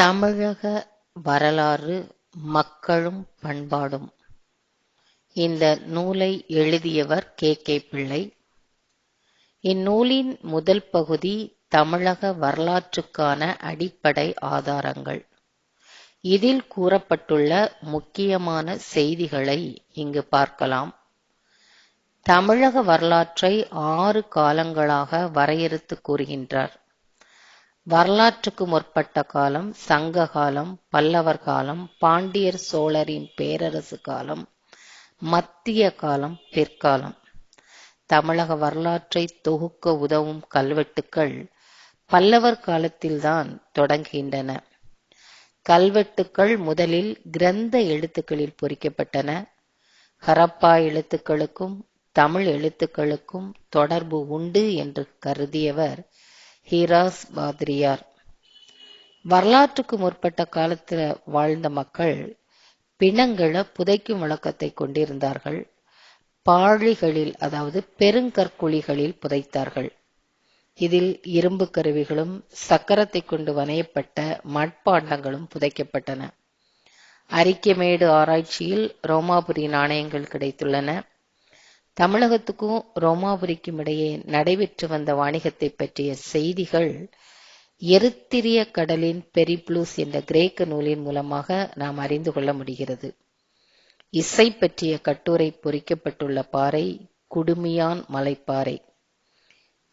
தமிழக வரலாறு மக்களும் பண்பாடும். இந்த நூலை எழுதியவர் கே. கே. பிள்ளை. இந்நூலின் முதல் பகுதி தமிழக வரலாற்றுக்கான அடிப்படை ஆதாரங்கள். இதில் கூறப்பட்டுள்ள முக்கியமான செய்திகளை இங்கு பார்க்கலாம். தமிழக வரலாற்றை ஆறு காலங்களாக வரையறுத்து கூறுகின்றார். வரலாற்றுக்கு முற்பட்ட காலம் சங்க காலம் பல்லவர் காலம் பாண்டியர் சோழரின் பேரரசு காலம் மத்திய காலம் பிற்காலம். தமிழக வரலாற்றை தொகுக்க உதவும் கல்வெட்டுக்கள் பல்லவர் காலத்தில்தான் தொடங்குகின்றன. கல்வெட்டுக்கள் முதலில் கிரந்த எழுத்துக்களில் பொறிக்கப்பட்டன. ஹரப்பா எழுத்துக்களுக்கும் தமிழ் எழுத்துக்களுக்கும் தொடர்பு உண்டு என்று கருதியவர் ஹீராஸ் பாதிரியார் வரலாற்றுக்கு முற்பட்ட காலத்தில் வாழ்ந்த மக்கள் பிணங்களை புதைக்கும் வழக்கத்தை கொண்டிருந்தார்கள். பாழிகளில் அதாவது பெருங்கற்குழிகளில் புதைத்தார்கள். இதில் இரும்பு கருவிகளும் சக்கரத்தை கொண்டு வனையப்பட்ட மட்பாண்டங்களும் புதைக்கப்பட்டன. அரிக்கமேடு ஆராய்ச்சியில் ரோமாபுரி நாணயங்கள் கிடைத்துள்ளன. தமிழகத்துக்கும் ரோமாபுரிக்கும் இடையே நடைபெற்று வந்த வாணிகத்தை பற்றிய செய்திகள் எருத்திரிய கடலின் பெரிப்ளூஸ் என்ற கிரேக்க நூலின் மூலமாக நாம் அறிந்து கொள்ள முடிகிறது. இசை பற்றிய கட்டுரை பொறிக்கப்பட்டுள்ள பாறை குடுமியான் மலைப்பாறை.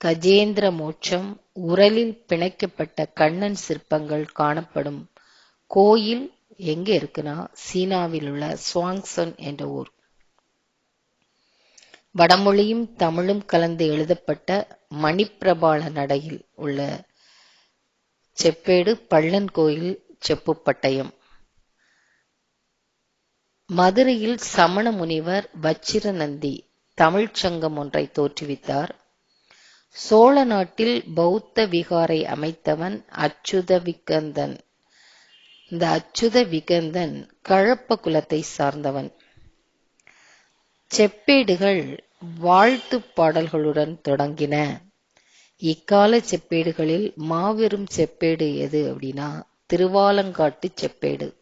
கஜேந்திர மோட்சம் உரலில் பிணைக்கப்பட்ட கண்ணன் சிற்பங்கள் காணப்படும் கோயில் எங்க இருக்குன்னா சீனாவில் உள்ள சுவாங்சன் என்ற ஊர். வடமொழியும் தமிழும் கலந்து எழுதப்பட்ட மணிப்பிரபாள நடையில் உள்ள செப்பேடு பள்ளன் கோயில் செப்புப்பட்டயம். மதுரையில் சமண முனிவர் வச்சிரநந்தி தமிழ்ச் சங்கம் ஒன்றை தோற்றுவித்தார். சோழ நாட்டில் பௌத்த விகாரை அமைத்தவன் அச்சுத விகந்தன் இந்த அச்சுத விகந்தன் கழப்ப குலத்தை சார்ந்தவன். செப்பேடுகள் வாழ்த்து பாடல்களுடன் தொடங்கின. இக்கால செப்பேடுகளில் மாபெரும் செப்பேடு எது அப்படின்னா திருவாலங்காட்டு செப்பேடு.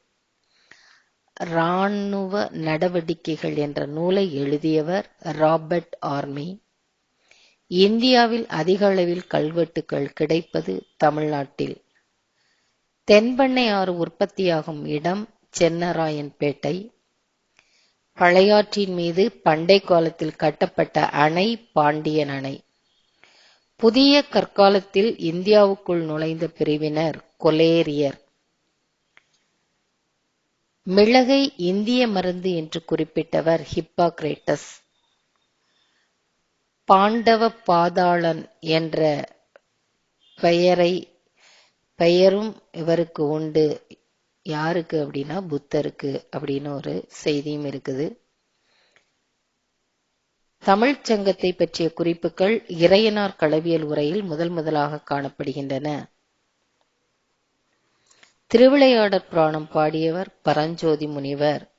இராணுவ நடவடிக்கைகள் என்ற நூலை எழுதியவர் ராபர்ட் ஆர்மி. இந்தியாவில் அதிக அளவில் கல்வெட்டுகள் கிடைப்பது தமிழ்நாட்டில். தென்பெண்ணை ஆறு உற்பத்தியாகும் இடம் சென்னராயன்பேட்டை. பழையாற்றின் மீது பண்டை காலத்தில் கட்டப்பட்ட அணை பாண்டியன் அணை. புதிய கற்காலத்தில் இந்தியாவுக்குள் நுழைந்த பிரிவினர் கொலேரியர். மிளகை இந்திய மருந்து என்று குறிப்பிட்டவர் ஹிப்பாக்ரேட்டஸ். பாண்டவ பாதாளன் என்ற பெயரை பெயரும் இவருக்கு உண்டு. யாருக்கு அப்படின்னா புத்தருக்கு அப்படின்னு ஒரு செய்தியும் இருக்குது. தமிழ்ச்சங்கத்தை பற்றிய குறிப்புகள் இறையனார் களவியல் உரையில் முதல் முதலாக காணப்படுகின்றன. திருவிளையாடற் புராணம் பாடியவர் பரஞ்சோதி முனிவர்.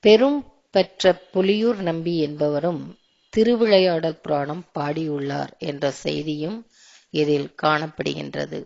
பெரும் பெற்ற புலியூர் நம்பி என்பவரும் திருவிளையாடல் புராணம் பாடியுள்ளார் என்ற செய்தியும் இதில் காணப்படுகின்றது.